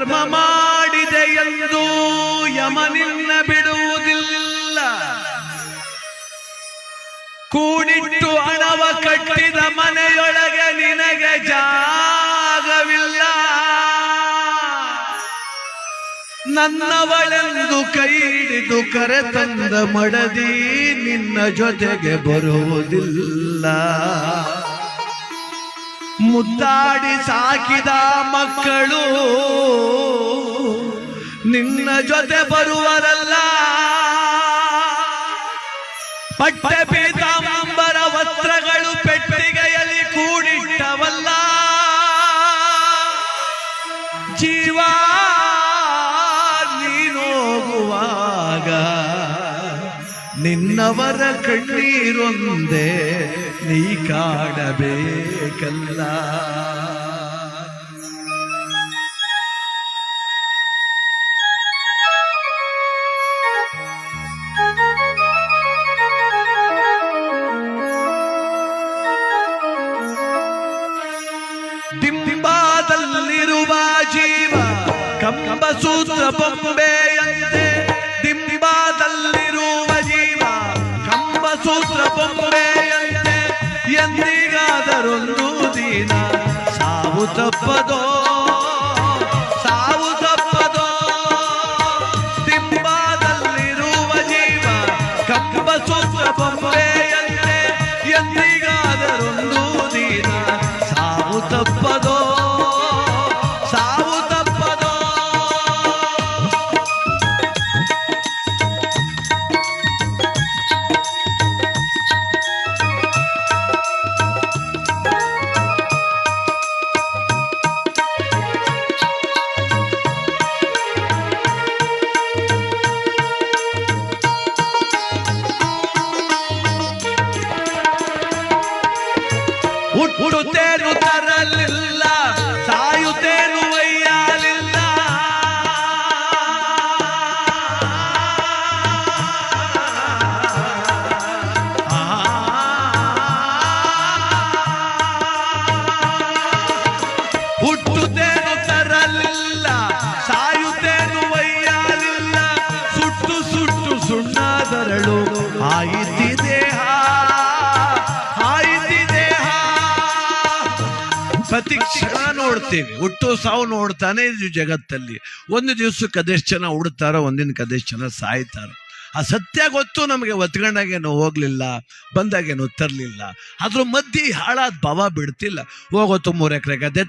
ಧರ್ಮ ಮಾಡಿದೆ ಎಂದು ಯಮನಿನ್ನ ಬಿಡುವುದಿಲ್ಲ. ಕೂಡಿಟ್ಟು ಹಣವ ಕಟ್ಟಿದ ಮನೆಯೊಳಗೆ ನಿನಗೆ ಜಾಗವಿಲ್ಲ. ನನ್ನವಳೆಂದು ಕೈ ಹಿಡಿದು ಕರೆ ತಂದ ಮಡದಿ ನಿನ್ನ ಜೊತೆಗೆ ಬರುವುದಿಲ್ಲ. ಮುದ್ದಾಡಿ ಸಾಕಿದ ಮಕ್ಕಳು ನಿನ್ನ ಜೊತೆ ಬರುವರಲ್ಲ. ಪಟ್ಟ ಪೀತಾಂಬರ ವಸ್ತ್ರಗಳು ಪೆಟ್ಟಿಗೆಯಲ್ಲಿ ಕೂಡಿಟ್ಟವಲ್ಲ. ಜೀವ ನೀನೋಗುವಾಗ ನಿನ್ನವರ ಕಣ್ಣೀರೊಂದೇ ನೀ ಕಾಣಬೇಕಲ್ಲ. ದಿಂಬಾದಲ್ಲಿರುವ ಜೀವ ಕಂಬ ಸೂತ್ರ ಬೊಂಬೆಯಂತೆ ದಿಂಬಾದಲ್ಲಿರುವ ಜೀವ ಕಂಬ ಸೂತ್ರ ಬೊಂಬೆಯಂತೆ ಸಾವು ತಪ್ಪದೋ ಸಾವು ತಪ್ಪದೋ ದಿಂಬಾದಲ್ಲಿರುವ ಜೀವ ಕಂಬ ಸೂತ್ರ ಬೊಂಬೆಯಂತೆ ಎಂದಿಗಾದರೊಂದು ಹುಟ್ಟುತ್ತೇನು ತರಲಿಲ್ಲ ಸಾಯುತ್ತೇನು ಒಯ್ಯಲಿಲ್ಲ. ಹುಟ್ಟುತ್ತೇನು ತರಲಿಲ್ಲ ಸಾಯುತ್ತೇನು ಒಯ್ಯಲಿಲ್ಲ. ಸುಟ್ಟು ಸುಟ್ಟು ಸುಣ್ಣಾದರಳು ಆಯಿತಿ ಪ್ರತಿ ಕ್ಷಣ ನೋಡ್ತೀವಿ. ಹುಟ್ಟು ಸಾವು ನೋಡ್ತಾನೆ ಇದ್ವಿ ಜಗತ್ತಲ್ಲಿ. ಒಂದು ದಿವ್ಸಕ್ಕೆ ಅದೆಷ್ಟು ಜನ ಹುಡ್ತಾರೋ ಒಂದಿನ ಅದೆಷ್ಟು ಜನ ಸಾಯ್ತಾರೋ. ಆ ಸತ್ಯ ಗೊತ್ತು ನಮಗೆ ಒತ್ಕೊಂಡಾಗೇನು ಹೋಗ್ಲಿಲ್ಲ ಬಂದಾಗೇನು ತರಲಿಲ್ಲ ಅದ್ರ ಮಧ್ಯೆ ಹಾಳಾದ ಭಾವ ಬಿಡ್ತಿಲ್ಲ. ಹೋಗೋತು ಮೂರು ಎಕರೆ ಗದ್ದೆ